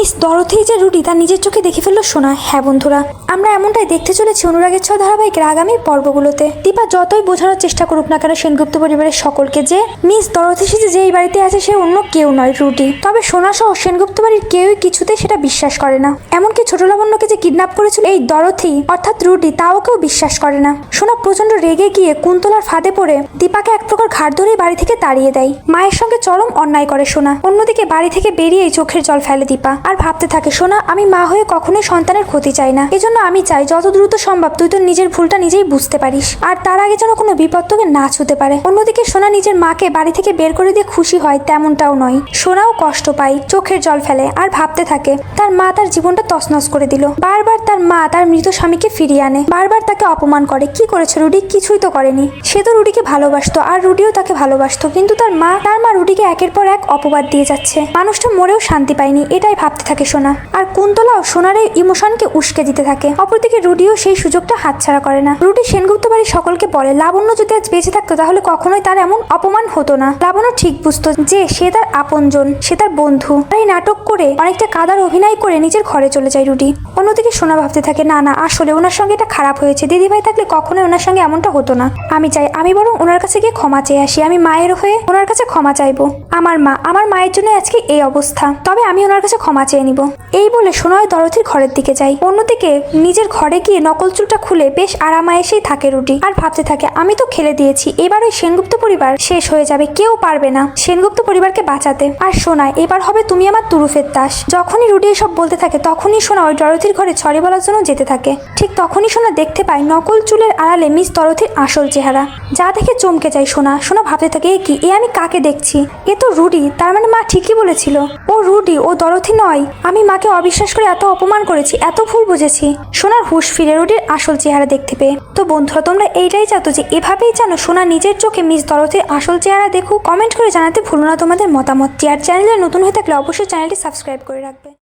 Miss দরথি যে রুটি তার নিজের চোখে দেখে ফেলল সোনা। হ্যাঁ বন্ধুরা, আমরা এমনটাই দেখতে চলেছি অনুরাগের ছ ধারাবাহিকের আগামী পর্বগুলোতে। দীপা যতই বোঝানোর চেষ্টা করুক না কেন, সেনগুপ্ত পরিবারের সকলকে যে মিস দরথি সেজে যে এই বাড়িতে আছে, সে অন্য কেউ নয় রুটি। তবে সোনা সহ সেনগুপ্ত বাড়ির কেউই কিছুতে সেটা বিশ্বাস করে না। এমনকি ছোট লাবণ্যকে যে কিডন্যাপ করেছিল এই দরথি, অর্থাৎ রুটি, তাও কেউ বিশ্বাস করে না। সোনা প্রচণ্ড রেগে গিয়ে কুন্তলার ফাঁদে পড়ে দীপাকে এক প্রকার ঘাট ধরেই বাড়ি থেকে তাড়িয়ে দেয়। মায়ের সঙ্গে চরম অন্যায় করে সোনা। অন্যদিকে বাড়ি থেকে বেরিয়েই চোখের জল ফেলে দীপা। আর ভাবতে থাকে, সোনা, আমি মা হয়ে কখনোই সন্তানের ক্ষতি চাই না। এজন্য আমি চাই যত দ্রুত সম্ভব তুই তোর নিজের ভুলটা নিজেই বুঝতে পারিস। আর তার আগে যেন কোনো বিপদ তোকে না ছুতে পারে। অন্যদিকে সোনা নিজের মাকে বাড়ি থেকে বের করে দিয়ে খুশি হয়, তেমনটাও নয়। সোনাও কষ্ট পায়, চোখের জল ফেলে আর ভাবতে থাকে, তার মা তার জীবনটা তছনছ করে দিল। বারবার তার মা তার মৃত স্বামীকে ফিরিয়ে আনে। বারবার তাকে অপমান করে, কি করেছে রুডি? কিছুই তো করেনি। সে তো রুডিকে ভালোবাসতো আর রুডিও তাকে ভালোবাসতো। কিন্তু তার মা তার মা রুডিকে একের পর এক অপবাদ দিয়ে যাচ্ছে। মানুষটা মরেও শান্তি পায়নি, এটাই ভাবতে থাকে সোনা। আর কুন্তলাও সোনার এই ইমোশনকে উস্কে দিতে থাকে। অপরদিকে রুডিও সেই সুযোগটা হাতছাড়া করে না। রুডি সেনগুপ্ত বাড়ির সকলকে বলে, লাবণ্য যদি আজ বেঁচে থাকতো, তাহলে কখনোই তার এমন অপমান হতো না। লাবণ্য ঠিক বুঝতো যে, সে তার আপনজন, সে তার বন্ধু। এই নাটক করে অনেকটা কাদার অভিনয় করে নিজের ঘরে চলে যায় রুডি। অন্যদিকে সোনা ভাবতে থাকে, না না, আসলে ওনার সঙ্গে এটা খারাপ হয়েছে। দিদিভাই থাকলে কখনোই ওনার সঙ্গে এমনটা হতো না। আমি চাই, আমি বরং ওনার কাছে গিয়ে ক্ষমা চেয়ে আসি। আমি মায়ের হয়ে ওনার কাছে ক্ষমা চাইব। আমার মা, আমার মায়ের জন্য আজকে এই অবস্থা। তবে আমি ওনার কাছে ক্ষমা চেয়ে নিব। এই বলে সোনয় দরথির ঘরের দিকে যাই অন্যদিকে নিজের ঘরে গিয়ে নকল চুলটা খুলে বেশ আরামায়েসেই থাকে রুটি। আর ভাবতে থাকে, আমি তো খেলে দিয়েছি, এবার ওই সেনগুপ্ত পরিবার শেষ হয়ে যাবে, কেউ পারবে না সেনগুপ্ত পরিবারকে বাঁচাতে। আর সোনায় এবার হবে তুমি আমার তুরুফের দাস। যখনই রুটি এসব বলতে থাকে, তখনই সোনা ওই দরথির ঘরে ছড়ি বলার জন্য যেতে থাকে। ঠিক তখনই সোনা দেখতে পায় নকল চুলের আড়ালে মিস দরথির আসল চেহারা। যা দেখে চমকে যায় সোনা। সোনা ভাবতে থাকে, এ কি? এ আমি কাকে দেখছি? এ তো রুডি তার মানে মা ঠিকই বলেছিল। ও রুডি ও দরথি নয় আমি মাকে অবিশ্বাস করে এত অপমান করেছি, এত ভুল বুঝেছি। সোনার হুশ ফিরে রোডের আসল চেহারা দেখতে পেয়ে। তো বন্ধুরা, তোমরা এইটাই চাতো যে এভাবেই জানো সোনা নিজের চোখে মিস দরথের আসল চেহারা দেখুক, কমেন্ট করে জানাতে ভুলো না তোমাদের মতামত। চেয়ার চ্যানেলে নতুন হয়ে থাকলে অবশ্যই চ্যানেলটি সাবস্ক্রাইব করে রাখবে।